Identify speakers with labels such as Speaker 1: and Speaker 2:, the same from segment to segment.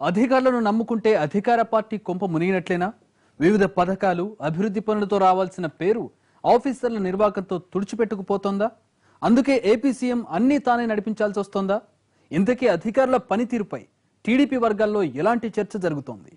Speaker 1: అధికారులను నమ్ముకుంటే అధికార పార్టీ కొంప మునిగినట్లేనా? వివిధ పథకాలు అభివృద్ధి పనులతో రావాల్సిన పేరు ఆఫీసర్ల నిర్వాహకంతో తుడిచిపెట్టుకుపోతోందా? అందుకే ఏపీ సీఎం అన్నీ తానే నడిపించాల్సి వస్తోందా? ఇంతకీ అధికారుల పనితీరుపై టీడీపీ వర్గాల్లో ఎలాంటి చర్చ జరుగుతోంది?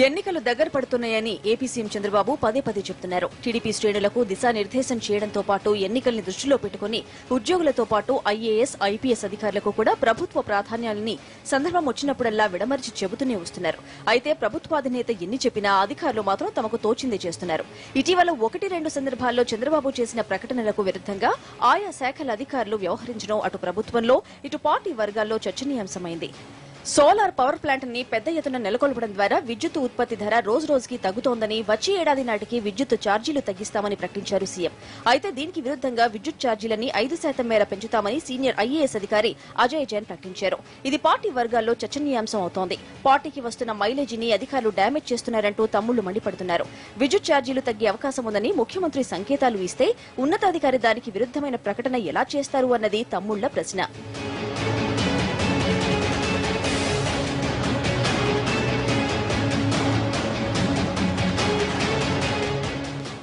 Speaker 2: ఎన్నికలు దగ్గర పడుతున్నాయని ఏపీ సీఎం చంద్రబాబు పదే పదే చెప్తున్నారు. టీడీపీ శ్రేణులకు దిశానిర్దేశం చేయడంతో పాటు ఎన్నికల్ని దృష్టిలో పెట్టుకుని ఉద్యోగులతో పాటు ఐఏఎస్ ఐపీఎస్ అధికారులకు కూడా ప్రభుత్వ ప్రాధాన్యాలని సందర్భం వచ్చినప్పుడల్లా విడమర్చి చెబుతూనే వస్తున్నారు. అయితే ప్రభుత్వాధినేత ఎన్ని చెప్పినా అధికారులు మాత్రం తమకు తోచిందే చేస్తున్నారు. ఇటీవల ఒకటి రెండు సందర్భాల్లో చంద్రబాబు చేసిన ప్రకటనలకు విరుద్ధంగా ఆయా శాఖల అధికారులు వ్యవహరించడం అటు ప్రభుత్వంలో ఇటు పార్టీ వర్గాల్లో చర్చనీయాంశమైంది. సోలార్ పవర్ ప్లాంట్ని పెద్ద ఎత్తున నెలకొల్పడం ద్వారా విద్యుత్ ఉత్పత్తి ధర రోజు రోజుకి తగ్గుతోందని వచ్చే ఏడాది నాటికి విద్యుత్ ఛార్జీలు తగ్గిస్తామని ప్రకటించారు సీఎం. అయితే దీనికి విరుద్ధంగా విద్యుత్ ఛార్జీలని ఐదు శాతం మేర పెంచుతామని సీనియర్ ఐఏఎస్ అధికారి అజయ్ జైన్ ప్రకటించారు. ఇది పార్టీ వర్గాల్లో చర్చనీయాంశం అవుతోంది. పార్టీకి వస్తున్న మైలేజీని అధికారులు డ్యామేజ్ చేస్తున్నారంటూ తమ్ముళ్ళు మండిపడుతున్నారు. విద్యుత్ ఛార్జీలు తగ్గే అవకాశం ఉందని ముఖ్యమంత్రి సంకేతాలు ఇస్తే ఉన్నతాధికారి దానికి విరుద్ధమైన ప్రకటన ఎలా చేస్తారు అన్నది తమ్ముళ్ళ ప్రశ్న.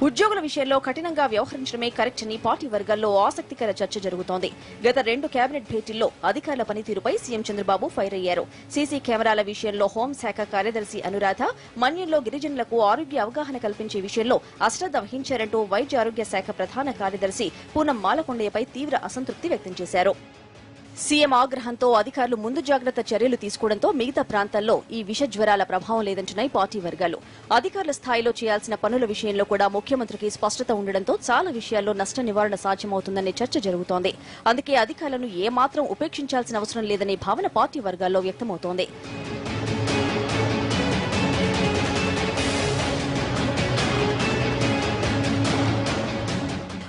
Speaker 2: ఉద్యోగుల విషయంలో కఠినంగా వ్యవహరించడమే కరెక్ట్ అని పార్టీ వర్గాల్లో ఆసక్తికర చర్చ జరుగుతోంది. గత రెండు కేబినెట్ భేటీల్లో అధికారుల పనితీరుపై సీఎం చంద్రబాబు ఫైర్ అయ్యారు. సీసీ కెమెరాల విషయంలో హోంశాఖ కార్యదర్శి అనురాధ మన్యంలో గిరిజనులకు ఆరోగ్య అవగాహన కల్పించే విషయంలో అశ్రద్ధ వహించారంటూ వైద్య ఆరోగ్య శాఖ ప్రధాన కార్యదర్శి పూనం మాలకొండయ్యపై తీవ్ర అసంతృప్తి వ్యక్తం చేశారు. సీఎం ఆగ్రహంతో అధికారులు ముందు జాగ్రత్త చర్యలు తీసుకోవడంతో మిగతా ప్రాంతాల్లో ఈ విష జ్వరాల ప్రభావం లేదంటున్నాయి పార్టీ వర్గాలు. అధికారుల స్థాయిలో చేయాల్సిన పనుల విషయంలో కూడా ముఖ్యమంత్రికి స్పష్టత ఉండడంతో చాలా విషయాల్లో నష్ట నివారణ సాధ్యమవుతుందనే చర్చ జరుగుతోంది. అందుకే అధికారులను ఏమాత్రం ఉపేక్షించాల్సిన అవసరం లేదనే భావన పార్టీ వర్గాల్లో వ్యక్తమవుతోంది.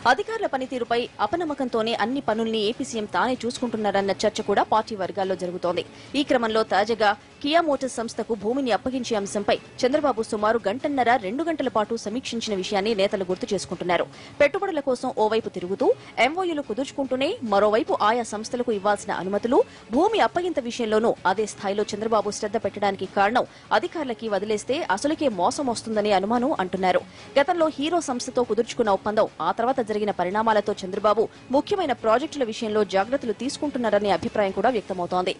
Speaker 2: అధికారుల పనితీరుపై అపనమ్మకంతోనే అన్ని పనుల్ని ఏపీ సీఎం తానే చూసుకుంటున్నారన్న చర్చ కూడా పార్టీ వర్గాల్లో జరుగుతోంది. ఈ క్రమంలో తాజాగా కియా మోటార్స్ సంస్థకు భూమిని అప్పగించే అంశంపై చంద్రబాబు సుమారు గంటన్నర రెండు గంటల పాటు సమీక్షించిన విషయాన్ని నేతలు గుర్తు చేసుకుంటున్నారు. పెట్టుబడుల కోసం ఓవైపు తిరుగుతూ ఎంఓయూలు కుదుర్చుకుంటూనే మరోవైపు ఆయా సంస్థలకు ఇవ్వాల్సిన అనుమతులు భూమి అప్పగింత విషయంలోనూ అదే స్థాయిలో చంద్రబాబు శ్రద్ధ పెట్టడానికి కారణం అధికారులకి వదిలేస్తే అసలుకే మోసం వస్తుందనే అనుమానం అంటున్నారు. గతంలో హీరో సంస్థతో కుదుర్చుకున్న ఒప్పందం ఆ తర్వాత జరిగిన పరిణామాలతో చంద్రబాబు ముఖ్యమైన ప్రాజెక్టుల విషయంలో జాగ్రత్తలు తీసుకుంటున్నారనే అభిప్రాయం కూడా వ్యక్తమవుతోంది.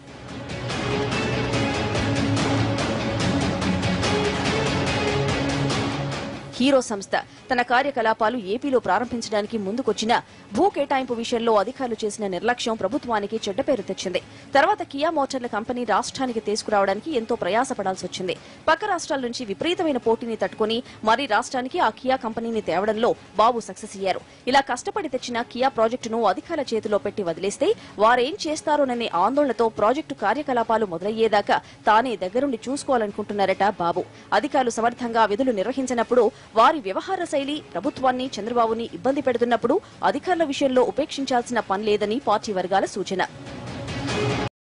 Speaker 2: హీరో సంస్థ. తన కార్యకలాపాలు ఏపీలో ప్రారంభించడానికి ముందుకొచ్చిన భూ కేటాయింపు విషయంలో అధికారులు చేసిన నిర్లక్ష్యం ప్రభుత్వానికి చెడ్డ పేరు తెచ్చింది. తర్వాత కియా మోటార్ల కంపెనీ రాష్ట్రానికి తీసుకురావడానికి ఎంతో ప్రయాసపడాల్సి వచ్చింది. పక్క రాష్ట్రాల నుంచి విపరీతమైన పోటీని తట్టుకుని మరీ రాష్ట్రానికి ఆ కియా కంపెనీని తేవడంలో బాబు సక్సెస్ అయ్యారు. ఇలా కష్టపడి తెచ్చిన కియా ప్రాజెక్టును అధికారుల చేతిలో పెట్టి వదిలేస్తే వారేం చేస్తారోననే ఆందోళనతో ప్రాజెక్టు కార్యకలాపాలు మొదలయ్యేదాకా తానే దగ్గరుండి చూసుకోవాలనుకుంటున్నారట బాబు. అధికారులు సమర్థంగా విధులు నిర్వహించినప్పుడు వారి వ్యవహార శైలి ప్రభుత్వాన్ని చంద్రబాబుని ఇబ్బంది పెడుతున్నప్పుడు అధికారుల విషయంలో ఉపేక్షించాల్సిన పని లేదని పార్టీ వర్గాల సూచన.